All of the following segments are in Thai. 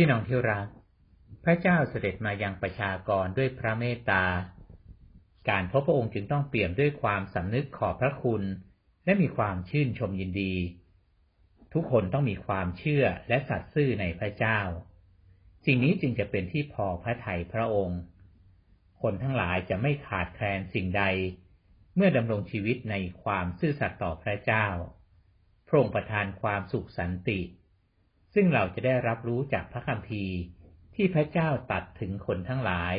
พี่น้องที่รัก พระเจ้าเสด็จมายังประชากรด้วยพระเมตตา การพบพระองค์จึงต้องเปี่ยมด้วยความสำนึกขอบพระคุณ และมีความชื่นชมยินดี ทุกคนต้องมีความเชื่อและสัตย์ซื่อในพระเจ้า สิ่งนี้จึงจะเป็นที่พอพระทัยพระองค์ คนทั้งหลายจะไม่ขาดแคลนสิ่งใด เมื่อดำรงชีวิตในความซื่อสัตย์ต่อพระเจ้า พระองค์ประทานความสุขสันติ ซึ่งเราจะได้รับรู้จากพระคัมภีร์ ที่พระเจ้าตัดถึงคนทั้งหลาย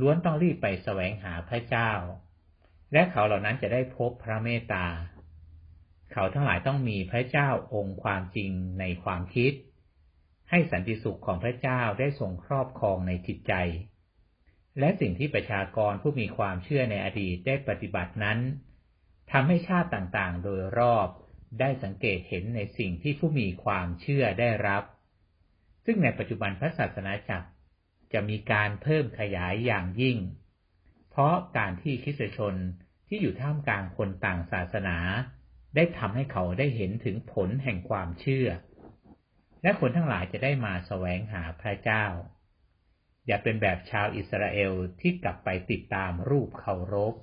ล้วนต้องรีบไปแสวงหาพระเจ้า และเขาเหล่านั้นจะได้พบพระเมตตา เขาทั้งหลายต้องมีพระเจ้าองค์ความจริงในความคิด ให้สันติสุขของพระเจ้าได้ทรงครอบครองในจิตใจ และสิ่งที่ประชากรผู้มีความเชื่อในอดีตได้ปฏิบัตินั้นทำให้ชาติต่างๆ โดยรอบ ได้สังเกตเห็นในสิ่งที่ผู้มีความเชื่อได้รับ ซึ่งในปัจจุบันพระศาสนาจักรจะมีการเพิ่มขยายอย่างยิ่ง เพราะการที่คริสตชนที่อยู่ท่ามกลางคนต่างศาสนา ได้ทำให้เขาได้เห็นถึงผลแห่งความเชื่อ และคนทั้งหลายจะได้มาแสวงหาพระเจ้า อย่าเป็นแบบชาวอิสราเอลที่กลับไปติดตามรูปเคารพ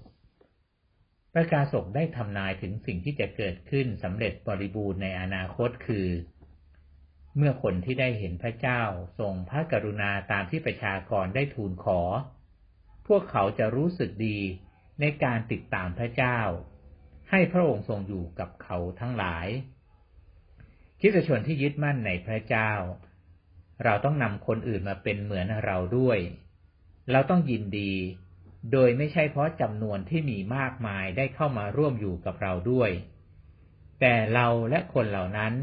ประกาศกได้ทำนายถึงสิ่งที่จะเกิดขึ้นสำเร็จบริบูรณ์ในอนาคตคือ เมื่อคนที่ได้เห็นพระเจ้าทรงพระกรุณาตามที่ประชากรได้ทูลขอ พวกเขาจะรู้สึกดีในการติดตามพระเจ้า ให้พระองค์ทรงอยู่กับเขาทั้งหลายคริสตชนที่ยึดมั่นในพระเจ้า เราต้องนำคนอื่นมาเป็นเหมือนเราด้วย เราต้องยินดี โดยไม่ใช่เพราะจำนวนที่มีมากมายได้เข้ามาร่วมอยู่กับเราด้วย แต่เราและคนเหล่านั้น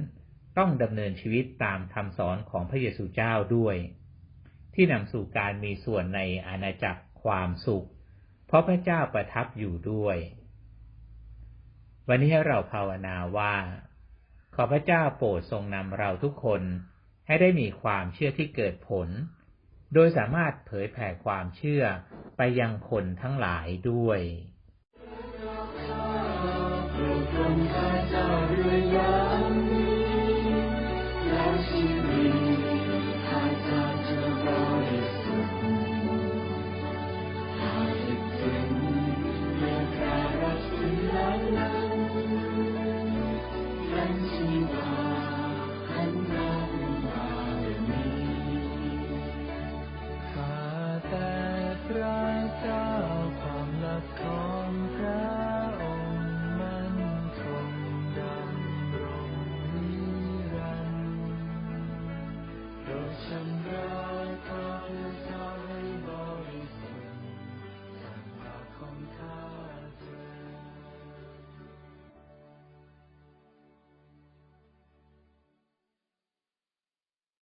ต้องดำเนินชีวิตตามคำสอนของพระเยซูเจ้าด้วย ที่นำสู่การมีส่วนในอาณาจักรความสุข เพราะพระเจ้าประทับอยู่ด้วย วันนี้ให้เราภาวนาว่า ขอพระเจ้าโปรดทรงนำเราทุกคนให้ได้มีความเชื่อที่เกิดผล โดยสามารถเผยแผ่ความเชื่อไปยังคนทั้งหลายด้วย